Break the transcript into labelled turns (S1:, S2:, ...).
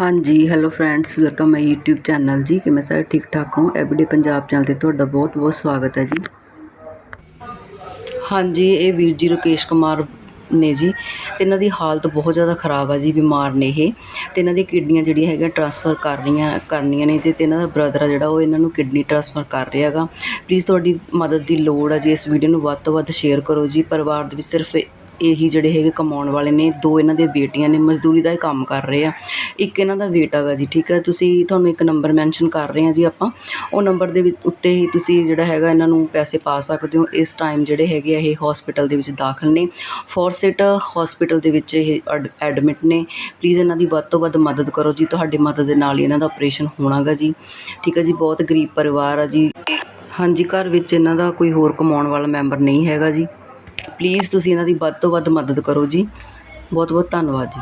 S1: ਹਾਂਜੀ hello friends welcome my YouTube channel ਜੀ ਕਿਵੇਂ ਸਾਰੇ ਠੀਕ ਠਾਕ ਹੋ। ਐਵਰੀਡੇ ਪੰਜਾਬ ਚੈਨਲ ਤੇ ਤੁਹਾਡਾ ਬਹੁਤ ਬਹੁਤ ਸਵਾਗਤ ਹੈ ਜੀ। ਹਾਂਜੀ, ਇਹ ਵੀਰ ਜੀ ਰਕੇਸ਼ ਕੁਮਾਰ ਨੇ ਜੀ, ਤੇ ਇਹਨਾਂ ਦੀ ਹਾਲਤ ਬਹੁਤ ਜ਼ਿਆਦਾ ਖਰਾਬ ਆ ਜੀ, ਬਿਮਾਰ ਨੇ ਇਹ। ਤੇ ਇਹਨਾਂ ਦੀ ਕਿਡਨੀਆਂ ਜਿਹੜੀਆਂ ਹੈਗੀਆਂ ਟ੍ਰਾਂਸਫਰ ਕਰ ਰਹੀਆਂ, ਕਰਨੀਆਂ ਨੇ ਜੀ, ਤੇ ਇਹਨਾਂ ਦਾ ਬ੍ਰਦਰ ਆ ਜਿਹੜਾ, ਉਹ ਇਹਨਾਂ ਨੂੰ ਕਿਡਨੀ ਟ੍ਰਾਂਸਫਰ ਕਰ ਰਿਹਾ ਹੈਗਾ। ਪਲੀਜ਼ ਤੁਹਾਡੀ ਮਦਦ ਦੀ ਲੋੜ ਆ ਜੀ, ਇਸ ਵੀਡੀਓ ਨੂੰ ਵੱਧ ਤੋਂ ਵੱਧ ਸ਼ੇਅਰ ਕਰੋ ਜੀ। ਪਰਿਵਾਰ ਦੇ ਵਿੱਚ ਸਿਰਫ ਇਹੀ ਜਿਹੜੇ ਹੈਗੇ ਕਮਾਉਣ ਵਾਲੇ ਨੇ, ਦੋ ਇਹਨਾਂ ਦੇ ਬੇਟੀਆਂ ਨੇ, ਮਜ਼ਦੂਰੀ ਦਾ ਇਹ ਕੰਮ ਕਰ ਰਹੇ ਆ। ਇੱਕ ਇਹਨਾਂ ਦਾ ਬੇਟਾ ਗਾ ਜੀ, ਠੀਕ ਹੈ ਤੁਸੀਂ ਤੁਹਾਨੂੰ ਇੱਕ ਨੰਬਰ ਮੈਂਸ਼ਨ ਕਰ ਰਹੇ ਹਾਂ ਜੀ ਆਪਾਂ। ਉਹ ਨੰਬਰ ਦੇ ਵਿੱਚ ਉੱਤੇ ਹੀ ਤੁਸੀਂ ਜਿਹੜਾ ਹੈਗਾ ਇਹਨਾਂ ਨੂੰ ਪੈਸੇ ਪਾ ਸਕਦੇ ਹੋ। ਇਸ ਟਾਈਮ ਜਿਹੜੇ ਹੈਗੇ ਆ, ਇਹ ਹਸਪੀਟਲ ਦੇ ਵਿੱਚ ਦਾਖਲ ਨੇ। ਫੋਰਸਿਟ ਹਸਪੀਟਲ ਦੇ ਵਿੱਚ ਇਹ ਅਡ ਐਡਮਿਟ ਨੇ। ਪਲੀਜ਼ ਇਹਨਾਂ ਦੀ ਵੱਧ ਤੋਂ ਵੱਧ ਮਦਦ ਕਰੋ ਜੀ। ਤੁਹਾਡੀ ਮਦਦ ਦੇ ਨਾਲ ਹੀ ਇਹਨਾਂ ਦਾ ਆਪਰੇਸ਼ਨ ਹੋਣਾਗਾ ਜੀ। ਠੀਕ ਹੈ ਜੀ? ਬਹੁਤ ਗਰੀਬ ਪਰਿਵਾਰ ਆ ਜੀ। ਹਾਂਜੀ, ਘਰ ਵਿੱਚ ਇਹਨਾਂ ਦਾ ਕੋਈ ਹੋਰ ਕਮਾਉਣ ਵਾਲਾ ਮੈਂਬਰ ਨਹੀਂ ਹੈਗਾ ਜੀ। ਪਲੀਜ਼ ਤੁਸੀਂ ਇਹਨਾਂ ਦੀ ਵੱਧ ਤੋਂ ਵੱਧ ਮਦਦ ਕਰੋ ਜੀ। ਬਹੁਤ ਬਹੁਤ ਧੰਨਵਾਦ ਜੀ।